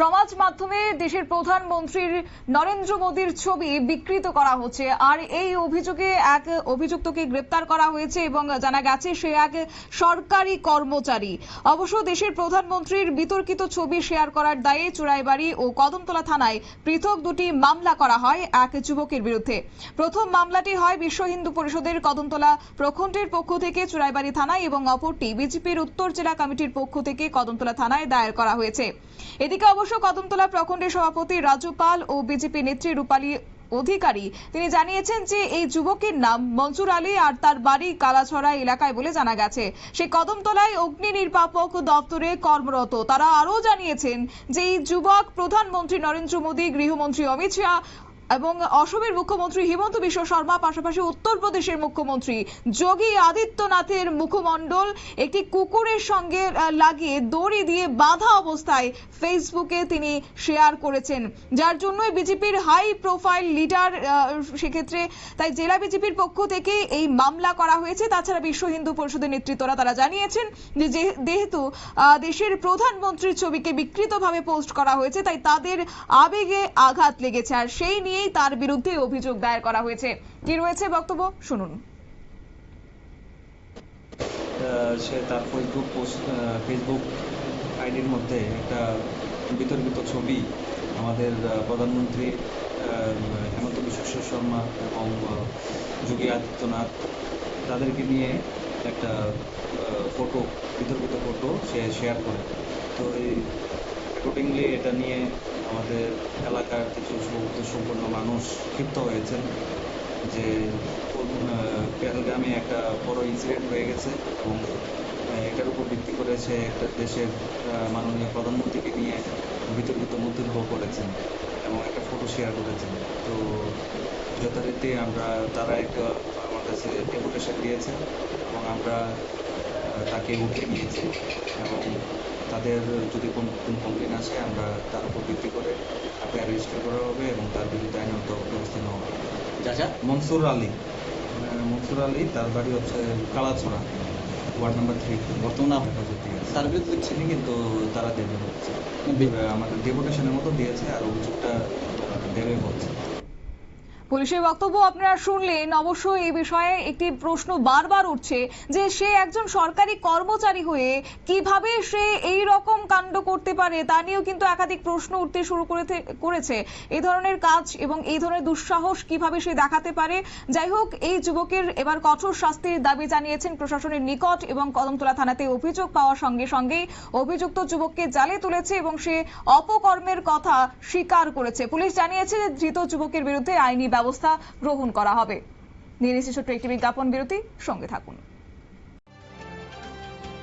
সমাজ মাধ্যমে দেশের প্রধানমন্ত্রীর নরেন্দ্র মোদীর ছবি বিকৃত করা হচ্ছে। আর এই অভিযোগে এক অভিযুক্তকে গ্রেপ্তার করা হয়েছে এবং জানা গেছে সে এক সরকারি কর্মচারী। অবশ্য দেশের প্রধানমন্ত্রীর বিতর্কিত ছবি শেয়ার করার দায়ে চুড়াইবাড়ি ও কদমতলা থানায় পৃথক দুটি মামলা করা হয় এক যুবকের বিরুদ্ধে। প্রথম মামলাটি হয় বিশ্ব হিন্দু পরিষদের কদমতলা প্রখণ্ডের পক্ষ থেকে চুড়াইবাড়ি থানায় এবং অপরটি বিজেপির উত্তর জেলা কমিটির পক্ষ থেকে কদমতলা থানায় দায়ের করা হয়েছে। এদিকে অবশ্য কদমতলা প্রখণ্ডের সভাপতি রাজু পাল ও বিজেপি নেত্রী রূপালী অধিকারী। তিনি জানিয়েছেন যে এই যুবকের নাম মনসুর আলী আর তার বাড়ি কালাছড়া এলাকায় বলে জানা গেছে। সে কদমতলায় অগ্নি নির্বাপক দপ্তরে কর্মরত। তারা আরও জানিয়েছেন যে এই যুবক প্রধানমন্ত্রী নরেন্দ্র মোদী, গৃহমন্ত্রী অমিত শাহ এবং অসমের মুখ্যমন্ত্রী হিমন্ত বিশ্ব শর্মা, পাশাপাশি উত্তরপ্রদেশের মুখ্যমন্ত্রী যোগী আদিত্যনাথের মুখমণ্ডল একটি কুকুরের সঙ্গে লাগিয়ে দড়ি দিয়ে বাঁধা অবস্থায় ফেসবুকে তিনি শেয়ার করেছেন। যার জন্যই বিজেপির হাই প্রোফাইল লিডার সেক্ষেত্রে তাই জেলা বিজেপির পক্ষ থেকে এই মামলা করা হয়েছে। তাছাড়া বিশ্ব হিন্দু পরিষদের নেতৃত্বরা তারা জানিয়েছেন যে যেহেতু দেশের প্রধানমন্ত্রীর ছবিকে বিকৃতভাবে পোস্ট করা হয়েছে, তাই তাদের আবেগে আঘাত লেগেছে। আর সেই নিয়েই তার বিরুদ্ধে অভিযোগ দায়ের করা হয়েছে। কি রয়েছে বক্তব্য? শুনুন। সে তার ফেসবুক পোস্ট ফেসবুক আইডির মধ্যে একটা বিতর্কিত ছবি আমাদের প্রধানমন্ত্রী হেমন্ত বিশ্ব শর্মা এবং যোগী আদিত্যনাথ তাদেরকে নিয়ে একটা ফটো বিতর্কিত ফটো সে শেয়ার করে। তো এই অ্যাকর্ডিংলি এটা নিয়ে আমাদের এলাকার কিছু সম্পন্ন মানুষ ক্ষিপ্ত হয়েছেন যে আহ, পেহেলগামে একটা বড় ইনসিডেন্ট হয়ে গেছে এবং এটার উপর ভিত্তি করে সে একটা দেশের মাননীয় প্রধানমন্ত্রীকে নিয়ে বিতর্কিত মন্তব্য করেছেন এবং একটা ফটো শেয়ার করেছেন। তো যথারীতি আমরা তারা একটা আমার কাছে ডেপুটেশন দিয়েছে এবং আমরা তাকে উঠিয়ে নিয়েছি এবং তাদের যদি কোন কমপ্লেন আসে আমরা তার উপর ভিত্তি করে তাকে রেজিস্টার করা হবে এবং তার বিরুদ্ধে আইনত ব্যবস্থা নেওয়া হবে। চাচা মনসুর আলী। মনসুর আলী তার বাড়ি হচ্ছে কালাছড়া ওয়ার্ড নাম্বার থ্রি বর্তমানে হেফাজতে আছে। তার বিরুদ্ধে চিনি কিন্তু তারা দেবে হচ্ছে। আমাদের ডেপুটেশনের মতো দিয়েছে আর অভিযোগটা দেবে বলছে পুলিশের বক্তব্য আপনারা শুনলেন। অবশ্য এই বিষয়ে একটি প্রশ্ন বারবার উঠছে যে সে একজন সরকারি কর্মচারী হয়ে কীভাবে সে এই রকম কাণ্ড করতে পারে তা নিয়েও কিন্তু একাধিক প্রশ্ন উঠতে শুরু করেছে- করেছে। এই ধরনের কাজ এবং এই ধরনের দুঃসাহস কীভাবে সে দেখাতে পারে? যাই হোক, এই যুবকের এবার কঠোর শাস্তির দাবি জানিয়েছেন প্রশাসনের নিকট এবং কদমতলা থানাতে অভিযোগ পাওয়ার সঙ্গে সঙ্গেই অভিযুক্ত যুবককে জালে তুলেছে এবং সে অপকর্মের কথা স্বীকার করেছে। পুলিশ জানিয়েছে যে ধৃত যুবকের বিরুদ্ধে আইনি ব্যবস্থা গ্রহণ করা হবে। নিয়ে নিচ্ছি ছোট্ট একটি বিজ্ঞাপন বিরতি সঙ্গে থাকুন।